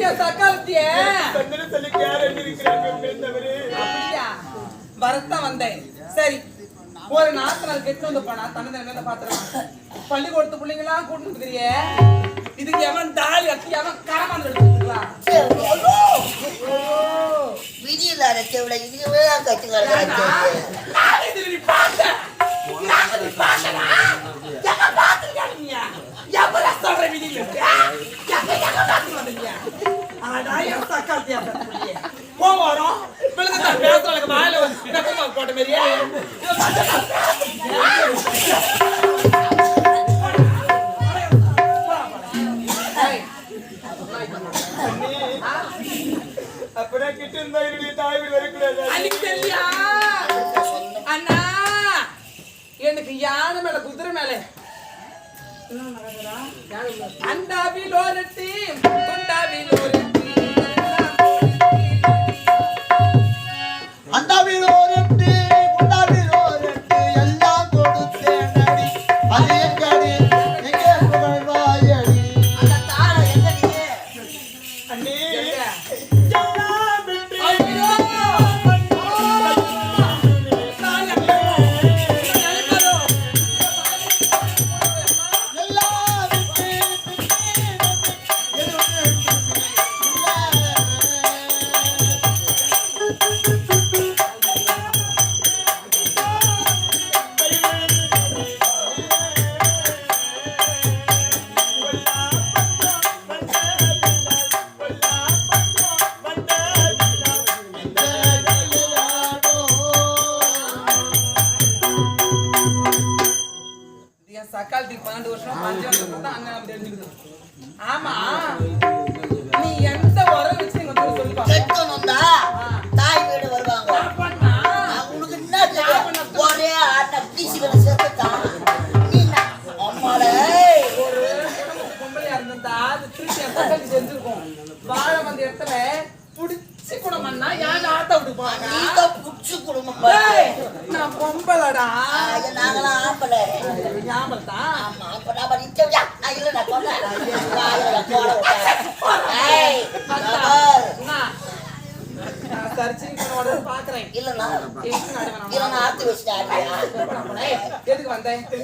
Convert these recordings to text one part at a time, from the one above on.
சொல்லிட்டியா சக்காலத்திய சந்தனம் சொல்லிட்டு வந்தேன். சரி ஒரு நாத்தனால் கெட்டு வந்து போனா தன்னை என்ன பாத்துறாங்க பள்ளிக்கூடத்து பிள்ளைங்களா கூட்டு இருக்கிறிய இதுக்கு எவன் தாலி அட்டி எவன் எடுத்துக்கலாம் விதியில் அடைச்சவள இதுவே கத்துக்கலாம் கோவம் விழுந்து தான் பேசுறவங்களுக்கு வாயில போட்ட மாதிரியே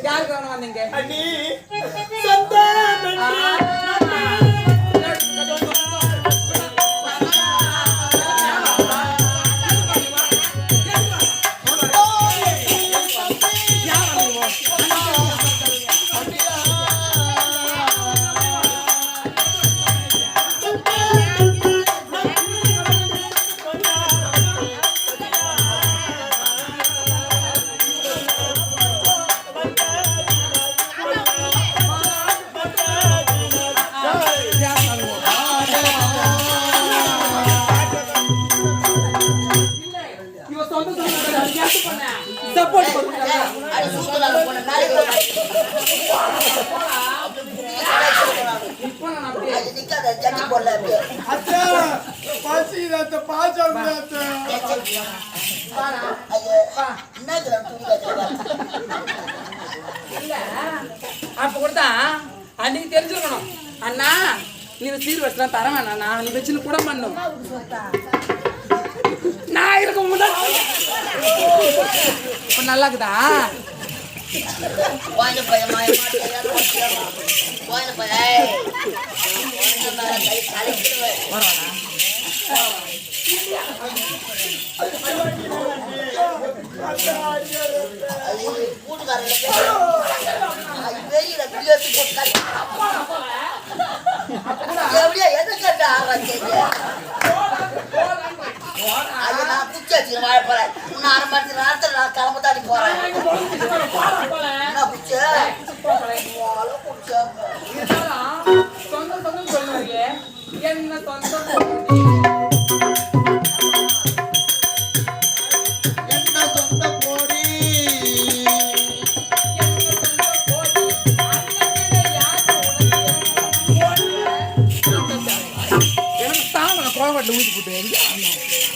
யாரு கவனம் வந்தீங்க? அண்ணி. அப்ப கூட அன்னைக்கு தெரிஞ்சுக்கணும் அண்ணா நீ சீர் வச்சுலாம் தர வேணாண்ணா நீ வச்சுன்னு கூட பண்ணும். நான் இருக்க முன்னாடி இப்போ நல்லா இருக்குதா எப்படியா எதை கேட்ட ஆரம்பிச்சீங்க நீங்க வாழ போறேன் இன்னும் அரை மணி நேரத்தில் நான் கிளம்ப தாண்டி போறேன். சொந்த சொந்தம் சொல்லுவீங்க என்ன சொந்தம் கோவட்டில் ஊற்றி போட்டு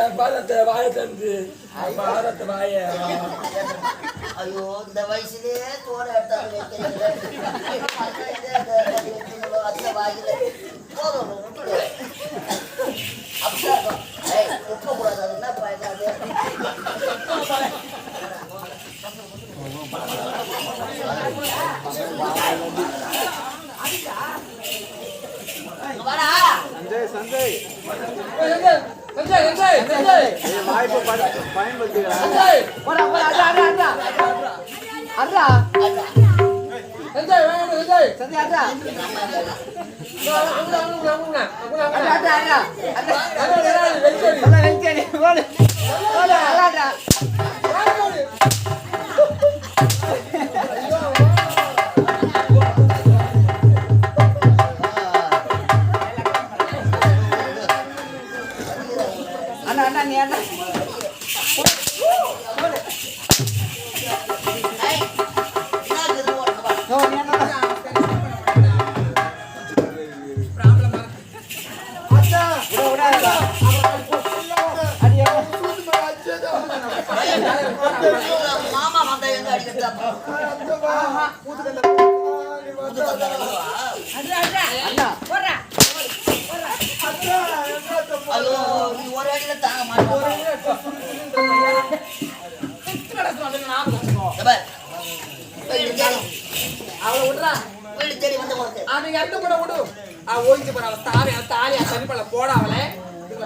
என் பாரத்தை வாய தந்து பாரத்தை வாய. ஐயோ இந்த வயசுலயே தோட எடுத்தாங்க அந்த வாயில போதும். ஏய், துப்ப கூடாது அது என்ன? சஞ்சய் சஞ்சய் பயன்படுத்துகிறார்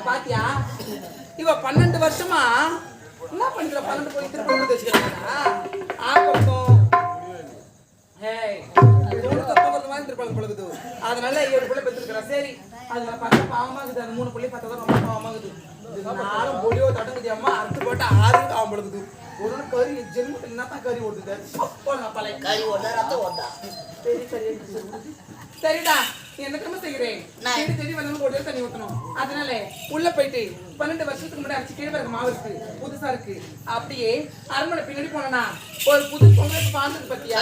பாத்தியா இவ பன்னெண்டு வருஷமா என்ன பண்ணிக்கிற பன்னெண்டு போய் திருப்பி வச்சுக்கிறாங்க போகிறது மாதிரி திருப்பி பழகுது அதனால ஏழு பிள்ளை பெற்றிருக்கிறா சரி அதுல பார்க்க பாவமா இருக்குது. அந்த மூணு பிள்ளை பார்த்தா ரொம்ப பாவமா இருக்குது. நாலும் பொடியோ தடங்குது அம்மா அறுத்து போட்டு ஆறு அவன் பழகுது ஒரு கறி தான் கறி ஓடுது போடுங்க பழைய கறி ஓட்டா ரத்தம் ஓட்டா. சரி சரி சரிடா என்ன கிரம செய்கிறேன் தேடி தேடி வந்தாலும் ஒரு தண்ணி ஊத்தணும். அதனால உள்ள போயிட்டு பன்னெண்டு வருஷத்துக்கு முன்னாடி அரைச்சு கீழே மாவு இருக்கு. புதுசா இருக்கு. அப்படியே அரண்மனை பின்னாடி போனா ஒரு புது பொங்கலுக்கு வாழ்ந்தது பத்தியா?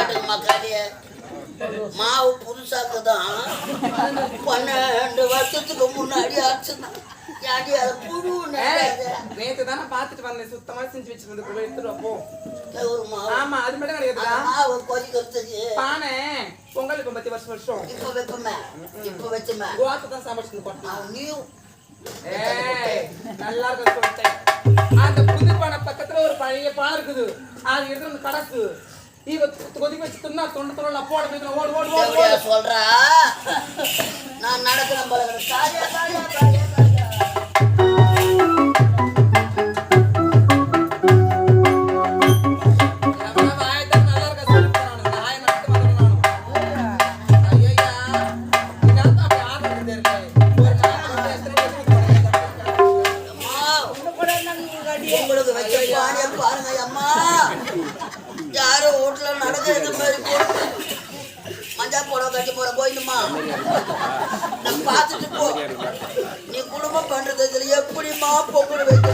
மாவு புதுசாக்குதான். பன்னெண்டு வருஷத்துக்கு முன்னாடி ஆச்சுதான். நேத்து தானே பாத்துட்டு வந்தேன். சுத்தமா செஞ்சு வச்சிருந்து போய் எடுத்துட்டு வா, போ. ஒரு மாவு. ஆமா அது மட்டும் கொதிக்கிறதுக்கு பானை பொங்கலுக்கு பத்தி வருஷம் வருஷம். இப்ப வைப்போமே இப்ப வச்சுமே. கோவாத்தை தான் அவன் நீ ஏய், நல்லா இருக்கு சொல்லிட்டேன். அந்த புது பானை பக்கத்துல ஒரு பழைய பானை இருக்குது. அது எடுத்து கடக்கு. கொதிக்க வச்சு தின்னா தொண்டு தொழில் போட போய் ஓடு ஓடு ஓடு சொல்றா? நான் நடக்கிறேன் போல பார்த்துட்டு போ. நீ குடும்பம் பண்றது இதுல எப்படிமா பொங்கல் வைக்க?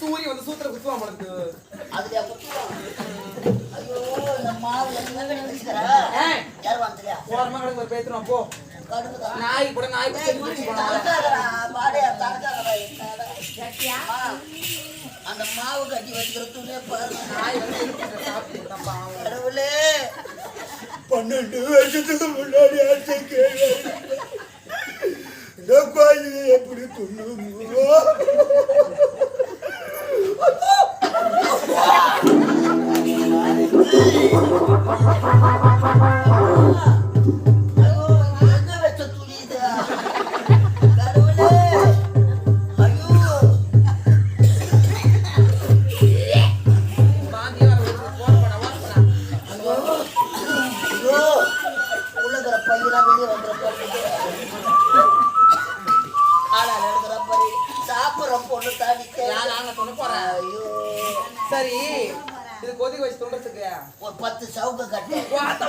சூரியன் வந்து சூத்திர குத்துவான் உனக்கு. அதுல குத்துவாங்க ஐயோ ஏய், யார் வந்துலையா ஓரமா கிடக்கு பேத்துருவான், போ. நாய் கூட நாய். அந்த மாவு கட்டி பாவம். கடவுளே. பன்னெண்டு வருஷத்துக்கு முன்னாடி ஆச்சு கேள்வி எப்படி துண்ணுமோ சரி இது கொதிக்க வச்சு தொண்டறதுக்கு ஒரு பத்து சவுக்க கட்டு. வாத்த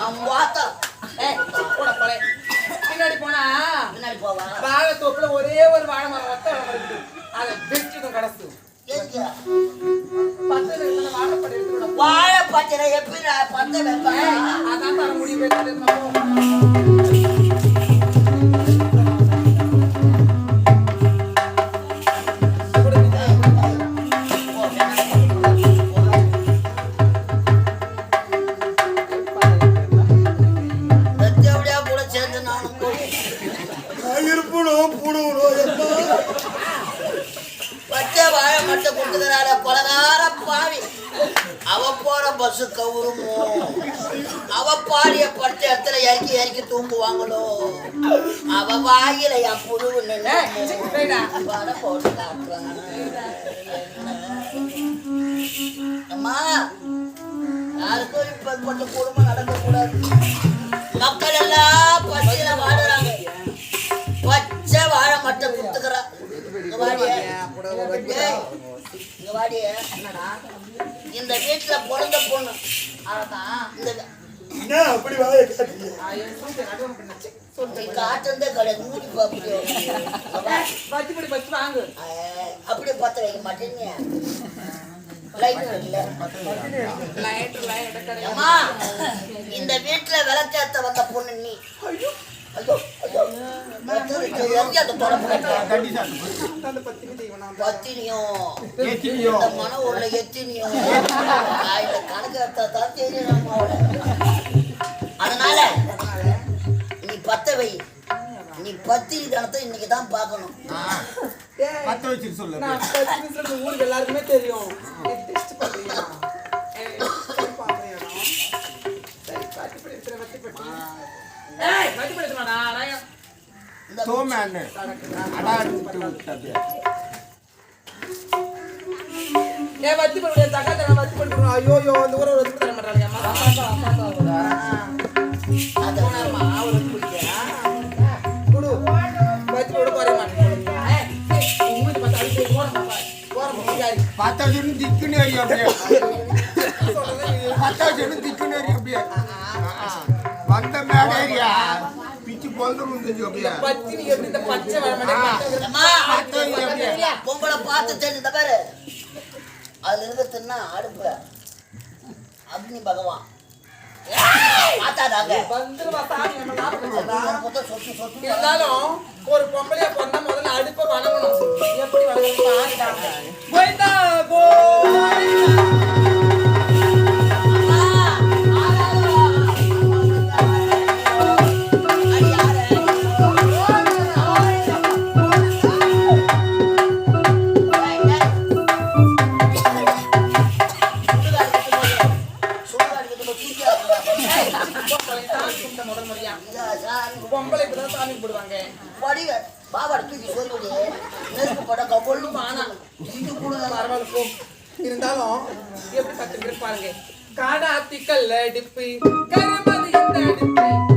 அவன் வாத்தா. போட போலே பின்னாடி போனா பின்னாடி போவா? வாழை தோப்புல ஒரே ஒரு வாழை மரம் ஒத்த வாழை மரம் இருக்குது. அதை வெட்டிடும் கடைசி. எதுக்கு? பத்து இருக்கிற வாழைப்படம் எடுத்துட வாழை பச்சனை எப்படி பத்த வைப்பாங்க அதான் தர முடியும் பஸ் கவுருமோ? அவ பாடிய பட்ட இடத்துல இறக்கி இறக்கி தூங்குவாங்களோ? அவ வாயில என் புழுவு நின்று போட்டு காட்டுறாங்க அம்மா யாருக்கும் இப்ப குடும்பம் நடக்கக்கூடாது. மக்கள் எல்லாம் பசியில வாடுறாங்க. பச்சை வாழை மட்டும் கொடுத்துக்கிறா இங்க வாடியே. இந்த வீட்டுல பிறந்த பொண்ணு இந்த என்ன அப்படி வாயை காட்டுறதே கிடையாது மூடி வாங்கு. அப்படியே பத்த வைக்க மாட்டேங்க இந்த வீட்டுல விளக்கேத்த வந்த பொண்ணு நீ. ஐயோ. ஐயோ எங்க அந்த தொடர்பு அந்த பத்தினி தெய்வம் பத்தினியும் மன உள்ள எத்தினியும் கணக்கு எடுத்தா தான் தெரியும் அம்மாவோட. அதனால நீ பத்த வை. நீ பத்தினி கணத்தை இன்னைக்கு தான் பார்க்கணும். பத்த சொல்லு. ஊருக்கு எல்லாருக்குமே தெரியும். இந்த சோமேன்னு அடாடிட்டு விட்டது. ஏன் ஐயோ ஐயோ இந்த ஊரை வத்தி தர மாட்டாங்க அம்மா. குடு. மாட்டேன் பார்த்தா திக்குன்னு அப்படியே. திக்குன்னு எறியும் அப்படியே. வந்த மேடேரியா அப்படியே பத்தினி எப்படி இந்த பச்சை அப்படியே பொம்பளை பார்த்து தெரிஞ்ச பாரு. அதுல இருக்கிறதுன்னா அடுப்புல அக்னி பகவான். இருந்தாலும் ஒரு பொம்பளையா பொண்ணா முதல்ல அடுப்பை வணங்கணும். எப்படி வணங்கணும் பாருடாங்க கோயிந்தா பொம்பளை சாமி கும்பிட்ட முதல் முறையா பொம்பளை இப்பதான் சாமி கும்பிடுவாங்க பரவாயில்ல இருந்தாலும் எப்படி பத்து பேர் பாருங்க காடா திக்கல்ல டிப்பு கருமதி இந்த டிப்பு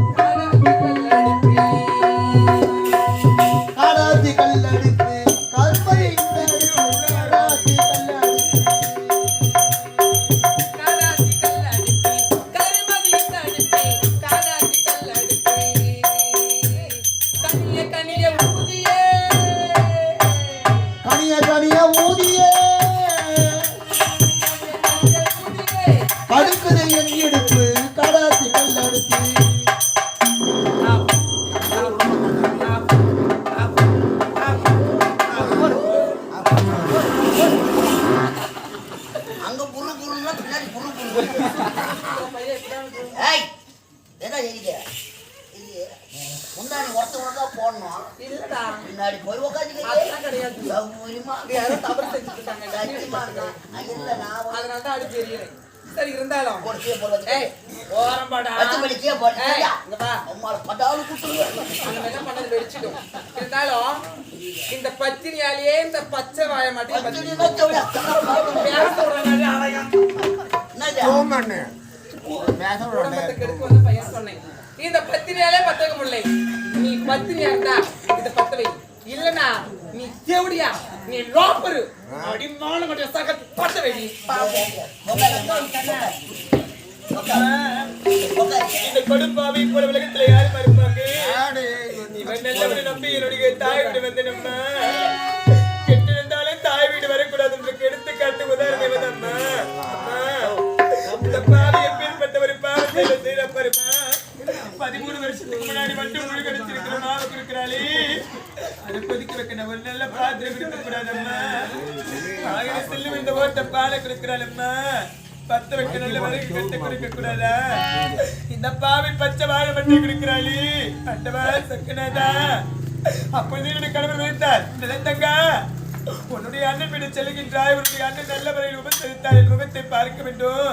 இந்த பத்தினியாலேயே இந்த பச்சை வாழ மாட்டேன் சொன்னேன். இந்த பத்தினியாலே பத்த வைக்க முடியல நீ பத்தினியா இருந்தா இத பத்த வை. இல்லனா நீ தேவடியா? நீ லோப்பரு. அடி மால மட்டும் சகத் பத்த வெடி இந்த கொடுப்பாவை போல உலகத்துல யாரு மறுப்பாங்க இவன் நல்லவனை நம்பி என்னுடைய தாய் வீடு வந்து நம்ம? கெட்டு இருந்தாலும் தாய் வீடு வரக்கூடாது வரக்கூடாதுன்றதுக்கு எடுத்துக்காட்டு உதாரணம் இவன் அம்மா. அம்மா இந்த பாவி எப்பேற்பட்ட ஒரு பாவத்தை செய்யற பாருமா பதிமூணு வருஷத்துக்கு முன்னாடி மட்டும் முழுகடிச்சிருக்கிற மாவு கொடுக்கிறாளே அதை கொதிக்க வைக்கணும் ஒரு நல்ல பாத்திரம் இருக்க கூடாதம்மா செல்லும் இந்த ஓட்ட பாலை கொடுக்கிறாளம்மா பத்த வைக்க நல்ல வரைக்கும் கட்ட கொடுக்க கூடாதா? இந்த பாவி பச்சை வாழை மட்டும் கொடுக்கிறாளே. வாழை சக்கனாதா அப்பொழுது என்னுடைய கணவர் வைத்தார் நிலத்தங்க உன்னுடைய அண்ணன் வீடு செல்கின்றாய். உன்னுடைய அண்ணன் நல்ல முறையில் உபசரித்தார் என் முகத்தை பார்க்க வேண்டும்.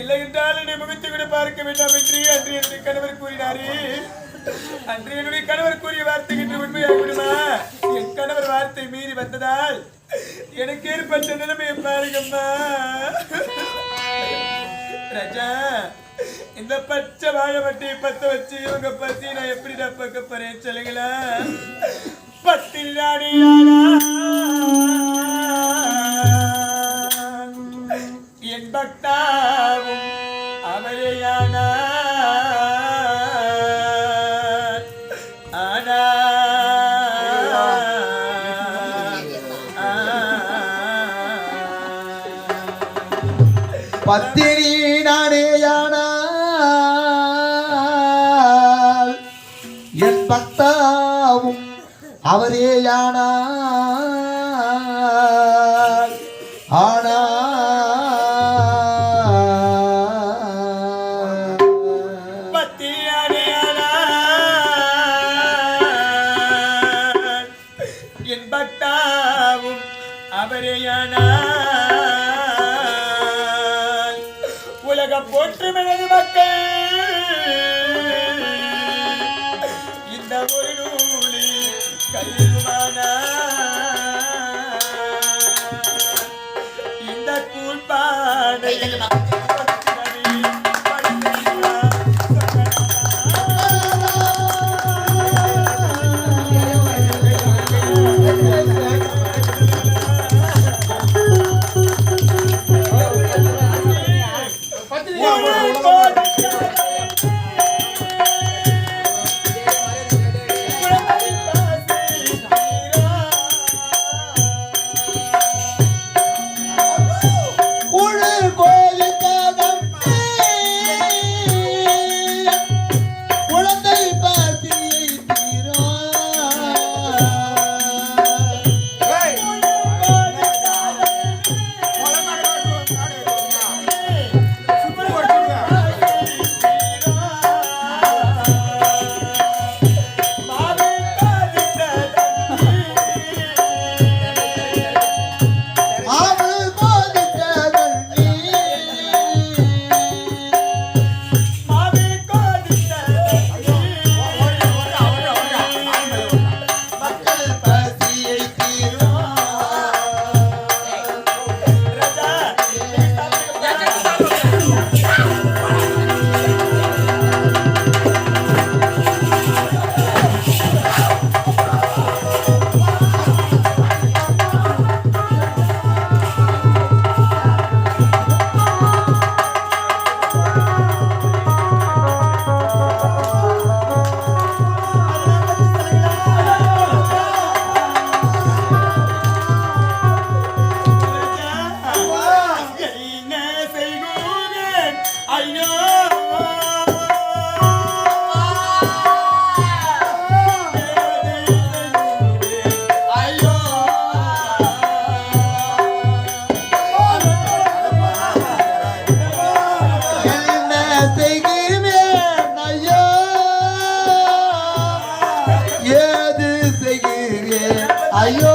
இல்லை என்றால் என்னுடைய முகத்தை கூட பார்க்க வேண்டாம் என்று அன்று என்னுடைய கணவர் கூறினாரே. அன்று என்னுடைய கணவர் கூறிய வார்த்தை என்று உண்மையாக விடுமா என் கணவர் வார்த்தை மீறி வந்ததால் எனக்கு ஏற்பட்ட நிலைமையை பாருங்கம்மா ராஜா இந்த பச்சை வாழை வட்டியை பத்த வச்சு இவங்க பத்தி நான் எப்படி நான் பார்க்க போறேன் சொல்லுங்களா பத்தில் பத்தினி ஏது செய்கிறேன் ஐயோ